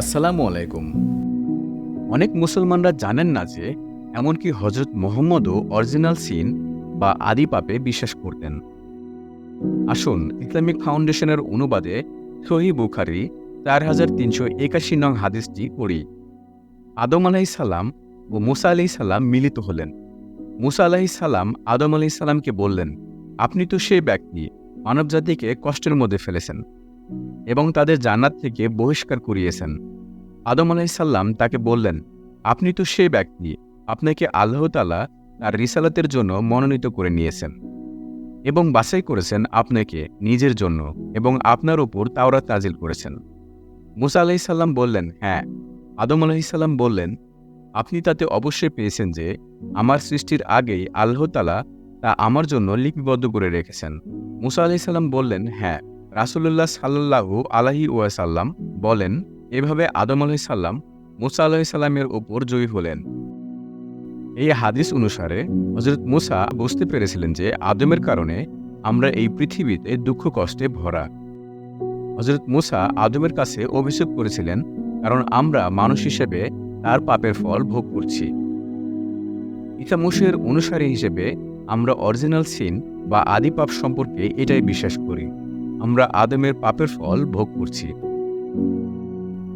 আসসালামু আলাইকুম। অনেক মুসলমানরা জানেন না যে, এমনকি হজরত মোহাম্মদও অরিজিনাল সিন বা আদি পাপে বিশ্বাস করতেন। আসুন, ইসলামিক ফাউন্ডেশনের অনুবাদে সহি বুখারি চার হাজার তিনশো একাশি নং হাদিসটি পড়ি। আদম আলাহি সাল্লাম ও মুসা আলাহি সাল্লাম মিলিত হলেন। মুসা আলাহি সাল্লাম আদম আলাহি সাল্লামকে বললেন, আপনি তো সেই ব্যক্তি, মানবজাতিকে কষ্টের মধ্যে ফেলেছেন। এবং তাদের জান্নাত থেকে বহিষ্কার করিয়েছেন। আদম আলাইসাল্লাম তাকে বললেন, আপনি তো সেই ব্যক্তি, আপনাকে আল্লাহ তালা তার রিসালাতের জন্য মনোনীত করে নিয়েছেন এবং বাছাই করেছেন আপনাকে নিজের জন্য এবং আপনার ওপর তাওরা তাজিল করেছেন। মুসা আলাইসাল্লাম বললেন হ্যাঁ। আদম আলাইসাল্লাম বললেন, আপনি তাতে অবশ্যই পেয়েছেন যে আমার সৃষ্টির আগেই আল্লাহতালা তা আমার জন্য লিপিবদ্ধ করে রেখেছেন। মুসা আলাইসাল্লাম বললেন হ্যাঁ। রাসুল্লাহ সাল্লাহু আলাহি ওয়াসাল্লাম বলেন, এভাবে আদম আলাইসাল্লাম মুসা আলাহিসাল্লামের ওপর জয়ী হলেন। এই হাদিস অনুসারে হজরত মুসা বুঝতে পেরেছিলেন যে আদমের কারণে আমরা এই পৃথিবীতে দুঃখ কষ্টে ভরা। হজরত মুসা আদমের কাছে অভিযোগ করেছিলেন, কারণ আমরা মানুষ হিসেবে তার পাপের ফল ভোগ করছি। ইসামুসের অনুসারী হিসেবে আমরা অরিজিনাল সিন বা আদি পাপ সম্পর্কে এটাই বিশ্বাস করি। আমরা আদমের পাপের ফল ভোগ করছি।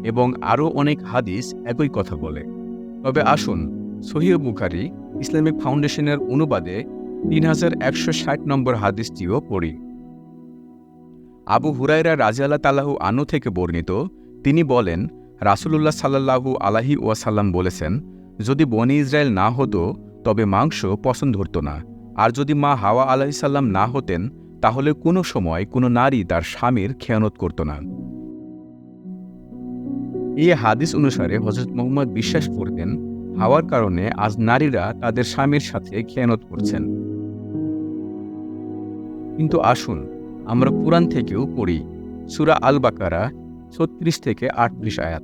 এবং আরও অনেক হাদিস একই কথা বলে। তবে আসুন, সহিহ বুখারি ইসলামিক ফাউন্ডেশনের অনুবাদে তিন হাজার একশো ষাট নম্বর হাদিসটিও পড়ি। আবু হুরাইরা রাজিয়াল্লাহ তালাহু আনু থেকে বর্ণিত, তিনি বলেন, রাসুলুল্লাহ সাল্লাহু আলাহি ওয়াসাল্লাম বলেছেন, যদি বনি ইসরায়েল না হতো, তবে মাংস পছন্দ ধরত না। আর যদি মা হাওয়া আলাহিসাল্লাম না হতেন তাহলে কোনো সময় কোনো নারী তার স্বামীর খেয়ানত করত না। এই হাদিস অনুসারে হজরত মোহাম্মদ বিশ্বাস করতেন, হাওয়ার কারণে আজ নারীরা তাদের স্বামীর সাথে খেয়ানত করছেন। কিন্তু আসুন, আমরা কোরআন থেকেও পড়ি, সুরা আল বাকারা ছত্রিশ থেকে আটত্রিশ আয়াত।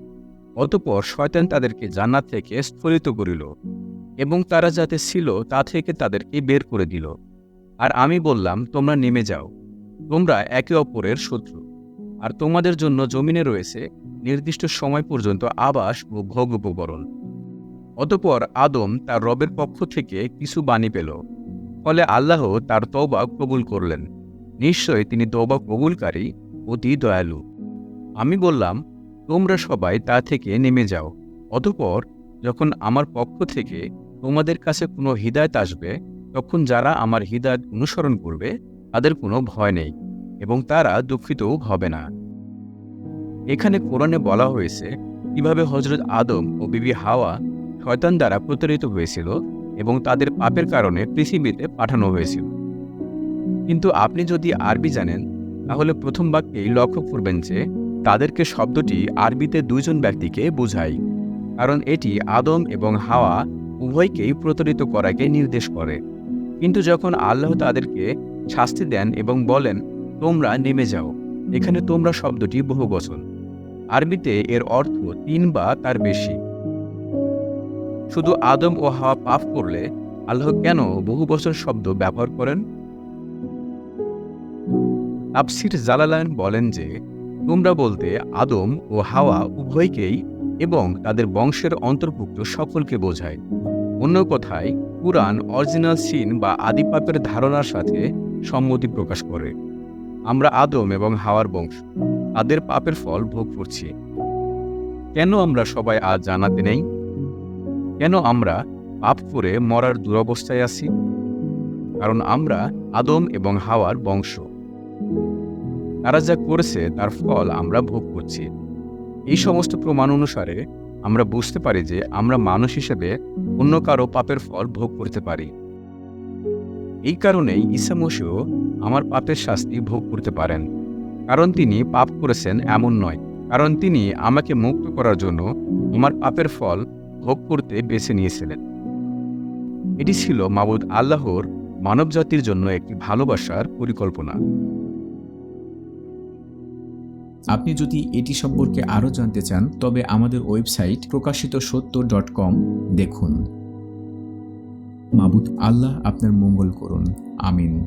অতপর শয়তান তাদেরকে জান্নাত থেকে স্ফলিত করিল এবং তারা যাতে ছিল তা থেকে তাদেরকে বের করে দিল। আর আমি বললাম, তোমরা নেমে যাও। তোমরা একে অপরের শত্রু। আর তোমাদের জন্য জমিনে রয়েছে নির্দিষ্ট সময় পর্যন্ত আবাস ও ভোগ উপকরণ। অতপর আদম তার রবের পক্ষ থেকে কিছু বাণী পেল। ফলে আল্লাহ তার তওবা কবুল করলেন। নিশ্চয় তিনি তওবা কবুলকারী অতি দয়ালু। আমি বললাম, তোমরা সবাই তা থেকে নেমে যাও। অতপর যখন আমার পক্ষ থেকে তোমাদের কাছে কোনো হৃদায়ত আসবে তখন যারা আমার হৃদায়ত অনুসরণ করবে, তাদের কোনো ভয় নেই এবং তারা দুঃখিতও হবে না। এখানে কোরআনে বলা হয়েছে, কীভাবে হজরত আদম ও বিবি হাওয়া শয়তান দ্বারা প্রতারিত হয়েছিল এবং তাদের পাপের কারণে পৃথিবীতে পাঠানো হয়েছিল। কিন্তু আপনি যদি আরবি জানেন, তাহলে প্রথম বাক্যেই লক্ষ্য করবেন যে, তাদেরকে শব্দটি আরবিতে দুইজন ব্যক্তিকে বোঝায়, কারণ এটি আদম এবং হাওয়া উভয়কেই প্রতারিত করাকে নির্দেশ করে। কিন্তু যখন আল্লাহ তাদেরকে শাস্তি দেন এবং বলেন, তোমরা নেমে যাও, এখানে তোমরা শব্দটি বহু বচন আরবিতে এর অর্থ তিন বা তার বেশি। শুধু আদম ও হাওয়া পাপ করলে আল্লাহ কেন বহু বছর শব্দ ব্যবহার করেন? আফসির জালালায়ন বলেন যে, তোমরা বলতে আদম ও হাওয়া উভয়কেই এবং তাদের বংশের অন্তর্ভুক্ত সকলকে বোঝায়। অন্য কথায় কুরআন অরিজিনাল সিন বা আদিপাপের ধারণার সাথে সম্মতি প্রকাশ করে। আমরা আদম এবং হাওয়ার বংশ, তাদের পাপের ফল ভোগ করছি। কেন আমরা সবাই আজ জানাতে নেই? কেন আমরা পাপ করে মরার দুরবস্থায় আছি? কারণ আমরা আদম এবং হাওয়ার বংশ। তারা যা করেছে, তার ফল আমরা ভোগ করছি। এই সমস্ত প্রমাণ অনুসারে আমরা বুঝতে পারি যে আমরা মানুষ হিসেবে অন্য কারও পাপের ফল ভোগ করতে পারি। এই কারণেই ঈসা মসিও আমার পাপের শাস্তি ভোগ করতে পারেন। কারণ তিনি পাপ করেছেন এমন নয়। কারণ তিনি আমাকে মুক্ত করার জন্য আমার পাপের ফল ভোগ করতে বেছে নিয়েছিলেন। এটি ছিল মাবুদ আল্লাহর মানবজাতির জন্য একটি ভালোবাসার পরিকল্পনা। আপনি যদি এটি সম্পর্কে আরও জানতে চান, তবে আমাদের ওয়েবসাইট প্রকাশিত সত্য ডট কম দেখুন। মাবুদ, আল্লাহ আপনার মঙ্গল করুন। আমিন।